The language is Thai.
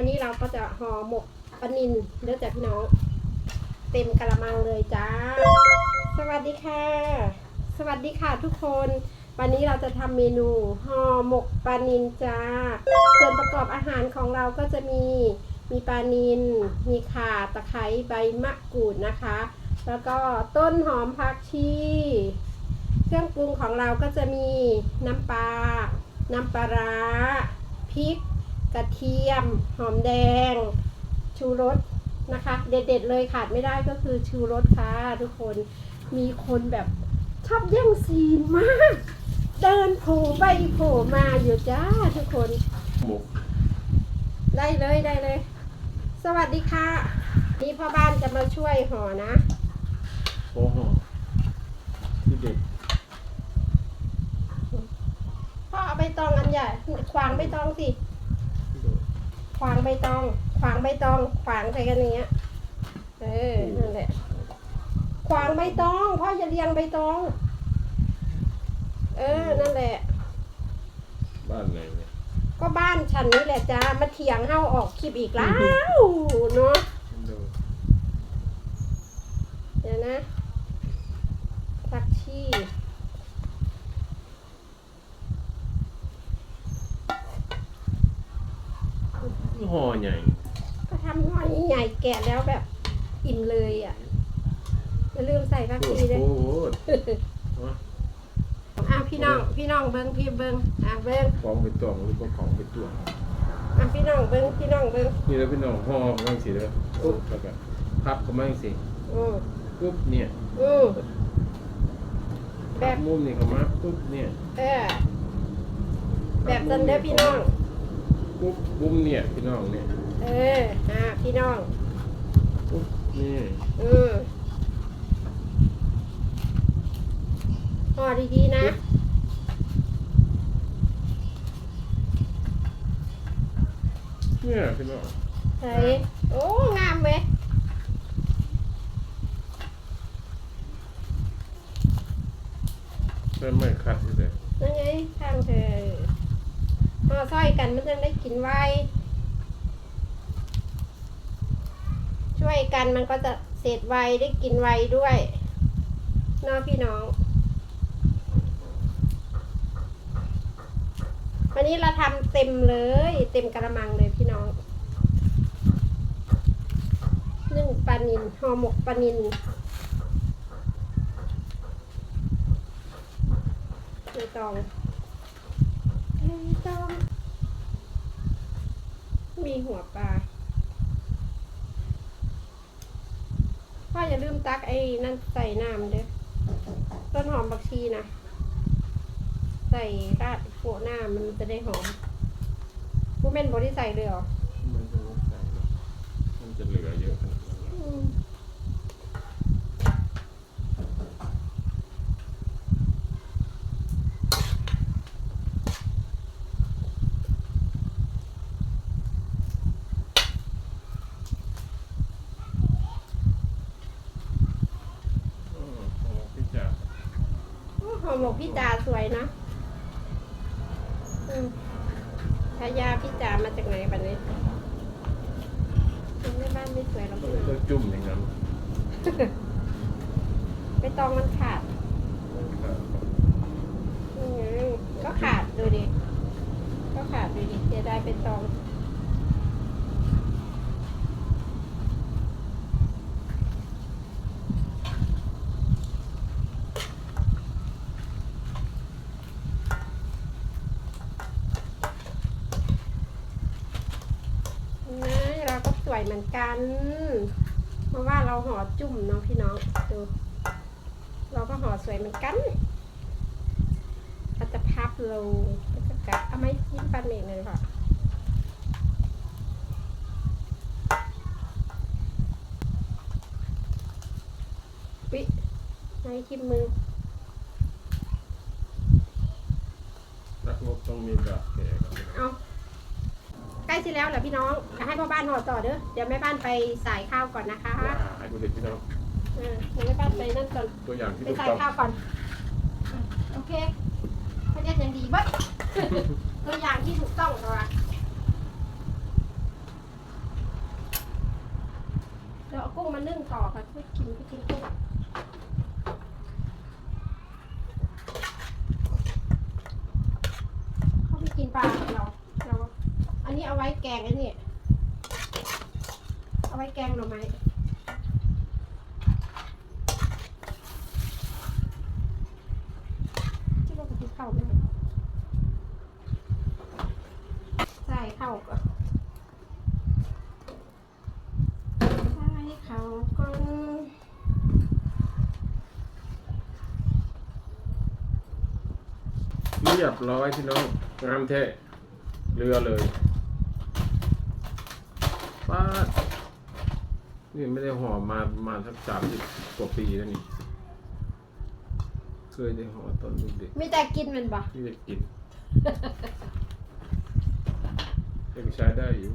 วันนี้เราก็จะห่อหมกปลานินเด้อจ้ะพี่น้อง เต็มกระมังเลยจ้า สวัสดีค่ะ สวัสดีค่ะทุกคน วันนี้เราจะทำเมนูห่อหมกปลานินจ้า ส่วนประกอบอาหารของเราก็จะมีมีปลานิน มีข่าตะไคร้ใบมะกรูดนะคะ แล้วก็ต้นหอมผักชีเครื่องปรุงของเราก็จะมีน้ำปลา น้ำปลาร้าพริก ระเทียม หอมแดง ชูรสนะคะ เด็ดๆเลยขาดไม่ได้ก็คือชูรสค่ะทุกคนมีคนแบบชอบแย่งซีนมาก เดินโผล่ไปโผล่มาอยู่จ้าทุกคนหมกได้เลยได้เลย สวัสดีค่ะ นี่พ่อบ้านจะมาช่วยห่อนะโอ้โหที่เด็กพ่อเอาใบตองอันใหญ่ขวางใบตองสิที่เด็ก ขวางใบตอง ขวางใบตอง ขวางใส่กันอย่างเงี้ย เออ นั่นแหละ ขวางใบตอง พ่อจะเรียงใบตอง เออ นั่นแหละ บ้านไหนเนี่ยก็บ้านฉันนี่แหละจ้า มาเถียงเฮาออกคลิปอีกแล้วเนาะ ดูเดี๋ยวนะผักชี ห่อใหญ่ ก็ทำห่อใหญ่ๆแกะแล้วแบบอิ่มเลยอะอย่าลืมใส่ผักโคตชีรด้วยโคตรวะอะพี่น้องพี่น้องเบิ้งพี่เบิ้งอะเบิ้งของไปตวงหรือก็ของไปตวงอะพี่น้องเบิ้งพี่น้องเบิ้งนี่แล้วพี่น้องห่อมั่งสิเด้อปุ๊บแล้วก็พับก็มั่งสิอืมปุ๊บเนี่ยอืมแบบมุมนี่ก็มาปุ๊บเนี่ยเออแบบนั้นเด้อพี่น้อง ปุ๊บบุ้มเนี่ยพี่น้องเนี่ยเอออะพี่น้อง ปุ๊บนี่อืมห่อดีๆนะ เนี่ยพี่น้องใส่โอ้ งามเว้ยเริ่มไม่คัดเลยนั่นไงทางเธอ ห่อซอยกันมันจะได้กินไวช่วยกันมันก็จะเสร็จไวได้กินไวด้วยน้องพี่น้องวันนี้เราทำเต็มเลย เต็มกระมังเลยพี่น้องนึ่งปลานินห่อหมกปลานินไม่ต้อง ม่ต้องมีหัวปลาพ่ออย่าลืมตักไอ้นั่นใส่น้ำเด้อต้นหอมบักชีนะ ใส่ราดโปะหน้ามันจะได้หอมผู้เม่นบริใส่เลยเหรอ มันจะไม่ใส่มันจะเหลือเยอะขนาดนั้นเหรอ อืมอืมของพี่จ๋า โอ้ หอมหมกพี่จ๋าสวยนะอืมทายาพี่จ๋ามาจากไหนบัดนี้เป็นแม่บ้านไม่สวยหรอกต้องพี่น้ต้อองงจุ่มอย่างนั้นไปตองมันขาดครับอืมก็ขาดดูดิ ก็ขาดดูดิเสียดายไปตอง นะเราก็ส วยเหมือนกัน เพราะว่าเราห่อจุ่มเนาะพี่น้องดูเราก็ห่อสวยเหมือนกันเราจะพับลงก็จะกัดเอาไม้จิ้มปันเองเลยค่ะวิไม้จิ้มมือนักรบต้องมีแบบแผลครับเอา ใกล้จะแล้วแหละพี่น้องให้พ่อบ้านห่อต่อเด้อเดี๋ยวแม่บ้านไปสายข้าวก่อนนะคะให้ดูเร็จพี่น้องเออเดี๋ยวแม่บ้านไปนั่นก่อนตัวอย่างที่ไปถูกสายต้องข้าวก่อนโอเคพระเจ้ายังดีบ้ตัวอย่างที่ถูกต้องตัวเดี๋ยวเอากุ้งมานึ่งต่อค่ะช่วกินไปกินกุ้ง แกงไอ้นี่เอาไว้แกงหน่อไม้ที่ว่าจะเข้าวไหมใช่ข้าก่อนใช่ข้าก่อนเรียบร้อยพี่น้องงามแท้เรือเลย ป้าดนี่ไม่ได้ห่อมาประมาณสักสามสิบกว่าปีแล้วนี่ เคยได้ห่อตอนเด็กมีแต่กินมันบ่ๆที่จะกินยังใช้ได้อยู่